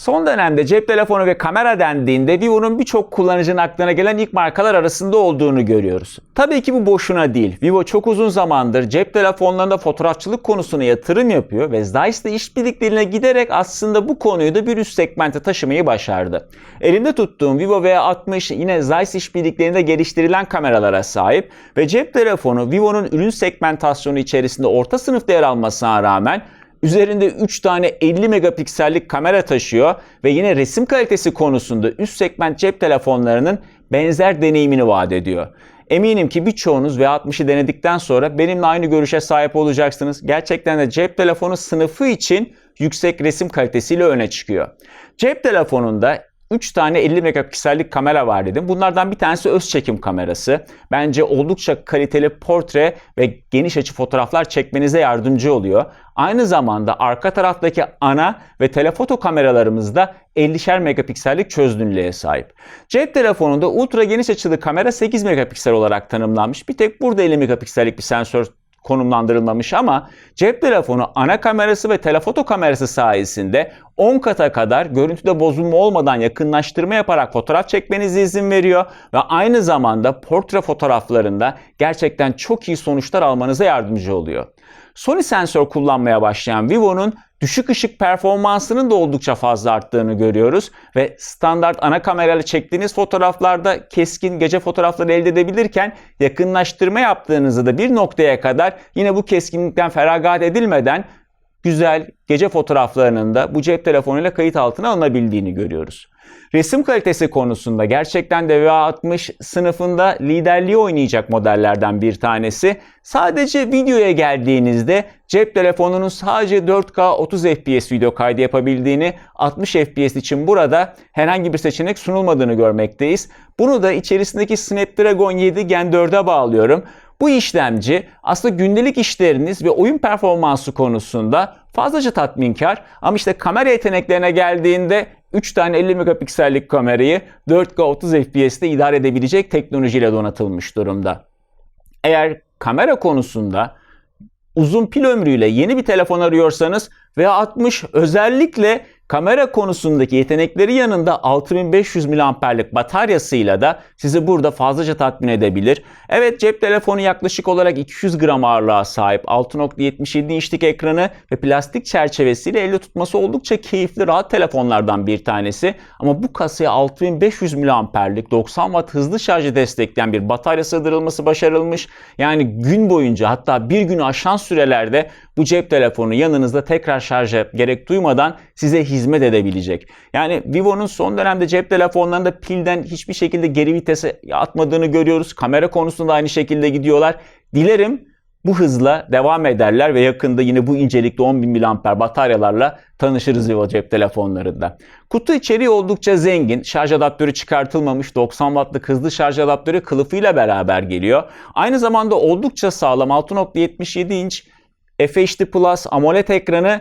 Son dönemde cep telefonu ve kamera dendiğinde Vivo'nun birçok kullanıcının aklına gelen ilk markalar arasında olduğunu görüyoruz. Tabii ki bu boşuna değil. Vivo çok uzun zamandır cep telefonlarında fotoğrafçılık konusuna yatırım yapıyor ve Zeiss'le işbirliklerine giderek aslında bu konuyu da bir üst segmente taşımayı başardı. Elinde tuttuğum Vivo V60 yine Zeiss işbirliklerinde geliştirilen kameralara sahip ve cep telefonu Vivo'nun ürün segmentasyonu içerisinde orta sınıfta yer almasına rağmen Üzerinde 3 tane 50 megapiksellik kamera taşıyor ve yine resim kalitesi konusunda üst segment cep telefonlarının benzer deneyimini vaat ediyor. Eminim ki birçoğunuz V60'ı denedikten sonra benimle aynı görüşe sahip olacaksınız. Gerçekten de cep telefonu sınıfı için yüksek resim kalitesiyle öne çıkıyor. Cep telefonunda 3 tane 50 megapiksellik kamera var dedim. Bunlardan bir tanesi öz çekim kamerası. Bence oldukça kaliteli portre ve geniş açı fotoğraflar çekmenize yardımcı oluyor. Aynı zamanda arka taraftaki ana ve telefoto kameralarımız da 50'şer megapiksellik çözünürlüğe sahip. Cep telefonunda ultra geniş açılı kamera 8 megapiksel olarak tanımlanmış. Bir tek burada 50 megapiksellik bir sensör konumlandırılmamış ama cep telefonu ana kamerası ve telefoto kamerası sayesinde 10 kata kadar görüntüde bozulma olmadan yakınlaştırma yaparak fotoğraf çekmenize izin veriyor ve aynı zamanda portre fotoğraflarında gerçekten çok iyi sonuçlar almanıza yardımcı oluyor. Sony sensör kullanmaya başlayan Vivo'nun düşük ışık performansının da oldukça fazla arttığını görüyoruz ve standart ana kamerayla çektiğiniz fotoğraflarda keskin gece fotoğrafları elde edebilirken yakınlaştırma yaptığınızda da bir noktaya kadar yine bu keskinlikten feragat edilmeden güzel gece fotoğraflarının da bu cep telefonuyla kayıt altına alınabildiğini görüyoruz. Resim kalitesi konusunda gerçekten de V60 sınıfında liderliği oynayacak modellerden bir tanesi. Sadece videoya geldiğinizde cep telefonunun sadece 4K 30 FPS video kaydı yapabildiğini, 60 FPS için burada herhangi bir seçenek sunulmadığını görmekteyiz. Bunu da içerisindeki Snapdragon 7 Gen 4'e bağlıyorum. Bu işlemci aslında gündelik işleriniz ve oyun performansı konusunda fazlaca tatminkar ama işte kamera yeteneklerine geldiğinde 3 tane 50 megapiksellik kamerayı 4K 30 FPS'te idare edebilecek teknolojiyle donatılmış durumda. Eğer kamera konusunda uzun pil ömrüyle yeni bir telefon arıyorsanız V60 özellikle kamera konusundaki yetenekleri yanında 6500 mAh'lik bataryasıyla da sizi burada fazlaca tatmin edebilir. Evet cep telefonu yaklaşık olarak 200 gram ağırlığa sahip 6.77 inçlik ekranı ve plastik çerçevesiyle elde tutması oldukça keyifli rahat telefonlardan bir tanesi. Ama bu kasaya 6500 mAh'lik 90 Watt hızlı şarjı destekleyen bir batarya sığdırılması başarılmış. Yani gün boyunca hatta bir günü aşan sürelerde bu cep telefonu yanınızda tekrar şarja gerek duymadan size hizmet edebilecek. Yani Vivo'nun son dönemde cep telefonlarında pilden hiçbir şekilde geri vitese atmadığını görüyoruz. Kamera konusunda aynı şekilde gidiyorlar. Dilerim bu hızla devam ederler ve yakında yine bu incelikte 10.000 mAh bataryalarla tanışırız Vivo cep telefonlarında. Kutu içeriği oldukça zengin. Şarj adaptörü çıkartılmamış 90 wattlık hızlı şarj adaptörü kılıfıyla beraber geliyor. Aynı zamanda oldukça sağlam 6.77 inç FHD Plus AMOLED ekranı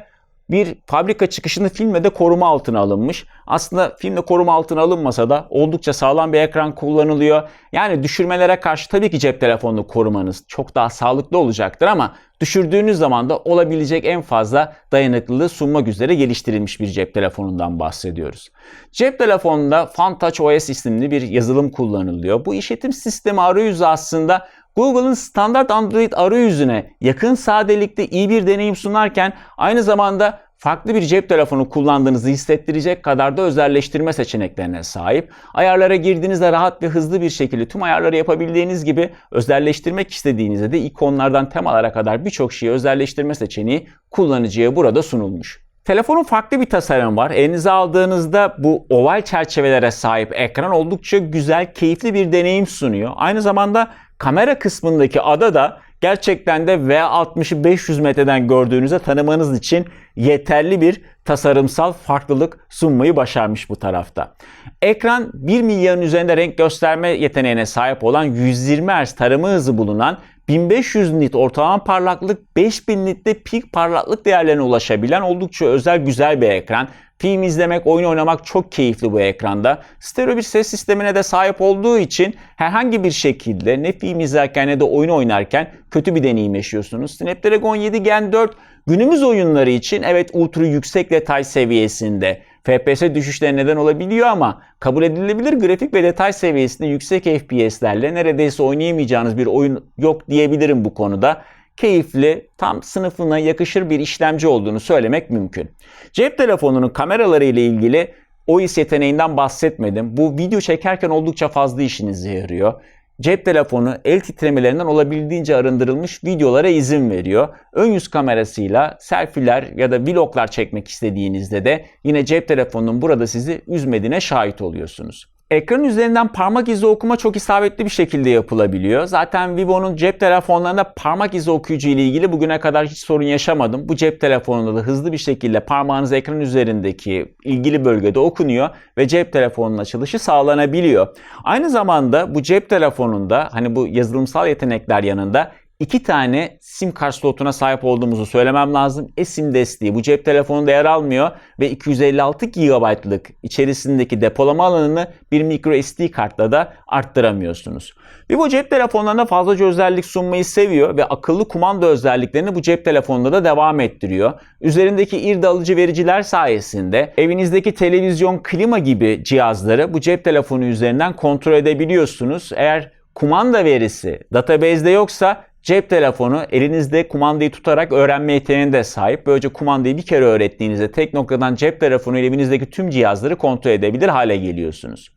bir fabrika çıkışını filmle de koruma altına alınmış. Aslında filmle koruma altına alınmasa da oldukça sağlam bir ekran kullanılıyor. Yani düşürmelere karşı tabii ki cep telefonunu korumanız çok daha sağlıklı olacaktır ama düşürdüğünüz zaman da olabilecek en fazla dayanıklılığı sunmak üzere geliştirilmiş bir cep telefonundan bahsediyoruz. Cep telefonunda FunTouch OS isimli bir yazılım kullanılıyor. Bu işletim sistemi arayüzü aslında Google'ın standart Android arayüzüne yakın sadelikte iyi bir deneyim sunarken aynı zamanda farklı bir cep telefonu kullandığınızı hissettirecek kadar da özelleştirme seçeneklerine sahip. Ayarlara girdiğinizde rahat ve hızlı bir şekilde tüm ayarları yapabildiğiniz gibi özelleştirmek istediğinizde de ikonlardan temalara kadar birçok şeyi özelleştirme seçeneği kullanıcıya burada sunulmuş. Telefonun farklı bir tasarımı var. Elinize aldığınızda bu oval çerçevelere sahip ekran oldukça güzel, keyifli bir deneyim sunuyor. Aynı zamanda kamera kısmındaki ada da gerçekten de V60'ı 500 metreden gördüğünüzde tanımanız için yeterli bir tasarımsal farklılık sunmayı başarmış bu tarafta. Ekran 1 milyarın üzerinde renk gösterme yeteneğine sahip olan 120 Hz tarama hızı bulunan 1500 nit ortalama parlaklık, 5000 nitte pik parlaklık değerlerine ulaşabilen oldukça özel güzel bir ekran. Film izlemek, oyun oynamak çok keyifli bu ekranda. Stereo bir ses sistemine de sahip olduğu için herhangi bir şekilde ne film izlerken ne de oyun oynarken kötü bir deneyim yaşıyorsunuz. Snapdragon 7 Gen 4 günümüz oyunları için evet ultra yüksek detay seviyesinde FPS düşüşlerine neden olabiliyor ama kabul edilebilir grafik ve detay seviyesinde yüksek FPS'lerle neredeyse oynayamayacağınız bir oyun yok diyebilirim bu konuda keyifli, tam sınıfına yakışır bir işlemci olduğunu söylemek mümkün. Cep telefonunun kameraları ile ilgili OIS yeteneğinden bahsetmedim. Bu video çekerken oldukça fazla işinize yarıyor. Cep telefonu el titremelerinden olabildiğince arındırılmış videolara izin veriyor. Ön yüz kamerasıyla selfiler ya da vloglar çekmek istediğinizde de yine cep telefonunun burada sizi üzmediğine şahit oluyorsunuz. Ekran üzerinden parmak izi okuma çok isabetli bir şekilde yapılabiliyor. Zaten Vivo'nun cep telefonlarında parmak izi okuyucu ile ilgili bugüne kadar hiç sorun yaşamadım. Bu cep telefonunda da hızlı bir şekilde parmağınız ekran üzerindeki ilgili bölgede okunuyor ve cep telefonunun açılışı sağlanabiliyor. Aynı zamanda bu cep telefonunda hani bu yazılımsal yetenekler yanında iki tane sim kart slotuna sahip olduğumuzu söylemem lazım. eSIM desteği bu cep telefonunda yer almıyor ve 256 GB'lık içerisindeki depolama alanını bir micro SD kartla da arttıramıyorsunuz. Vivo cep telefonlarında fazlaca özellik sunmayı seviyor ve akıllı kumanda özelliklerini bu cep telefonunda da devam ettiriyor. Üzerindeki irde alıcı vericiler sayesinde evinizdeki televizyon, klima gibi cihazları bu cep telefonu üzerinden kontrol edebiliyorsunuz. Eğer kumanda verisi database'de yoksa Cep telefonu elinizde kumandayı tutarak öğrenme yeteneğine de sahip. Böylece kumandayı bir kere öğrettiğinizde tek noktadan cep telefonu ile evinizdeki tüm cihazları kontrol edebilir hale geliyorsunuz.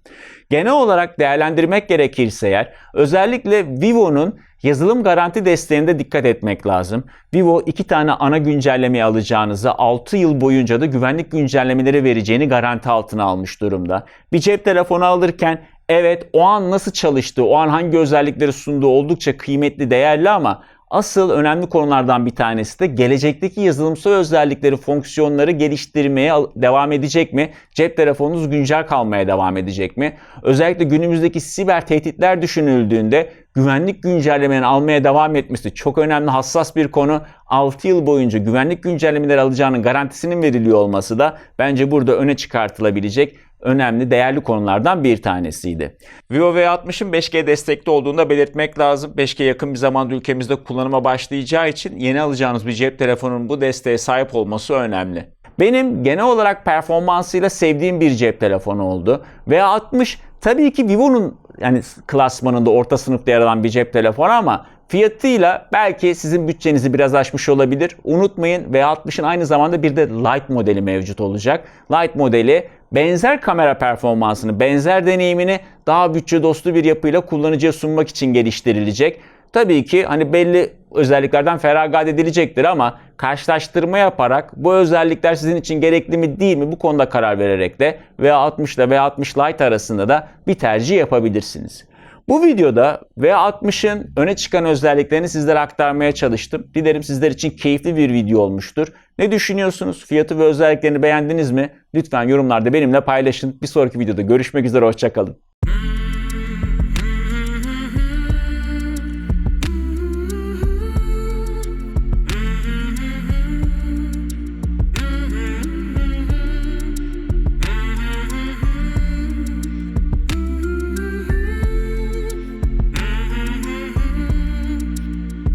Genel olarak değerlendirmek gerekirse eğer özellikle Vivo'nun yazılım garanti desteğinde dikkat etmek lazım. Vivo iki tane ana güncellemeyi alacağınızı 6 yıl boyunca da güvenlik güncellemeleri vereceğini garanti altına almış durumda. Bir cep telefonu alırken Evet o an nasıl çalıştığı, o an hangi özellikleri sunduğu oldukça kıymetli, değerli ama asıl önemli konulardan bir tanesi de gelecekteki yazılımsal özellikleri, fonksiyonları geliştirmeye devam edecek mi? Cep telefonunuz güncel kalmaya devam edecek mi? Özellikle günümüzdeki siber tehditler düşünüldüğünde güvenlik güncellemelerini almaya devam etmesi çok önemli, hassas bir konu. 6 yıl boyunca güvenlik güncellemeleri alacağının garantisinin veriliyor olması da bence burada öne çıkartılabilecek önemli, değerli konulardan bir tanesiydi. Vivo V60'ın 5G destekli olduğunu da belirtmek lazım. 5G yakın bir zamanda ülkemizde kullanıma başlayacağı için yeni alacağınız bir cep telefonunun bu desteğe sahip olması önemli. Benim genel olarak performansıyla sevdiğim bir cep telefonu oldu. V60 tabii ki Vivo'nun yani klasmanında orta sınıfta yer alan bir cep telefonu ama fiyatıyla belki sizin bütçenizi biraz aşmış olabilir. Unutmayın V60'ın aynı zamanda bir de Lite modeli mevcut olacak. Lite modeli benzer kamera performansını, benzer deneyimini daha bütçe dostu bir yapıyla kullanıcıya sunmak için geliştirilecek. Tabii ki hani belli özelliklerden feragat edilecektir ama karşılaştırma yaparak bu özellikler sizin için gerekli mi değil mi bu konuda karar vererek de V60 ile V60 Lite arasında da bir tercih yapabilirsiniz. Bu videoda V60'ın öne çıkan özelliklerini sizlere aktarmaya çalıştım. Dilerim sizler için keyifli bir video olmuştur. Ne düşünüyorsunuz? Fiyatı ve özelliklerini beğendiniz mi? Lütfen yorumlarda benimle paylaşın. Bir sonraki videoda görüşmek üzere, hoşçakalın.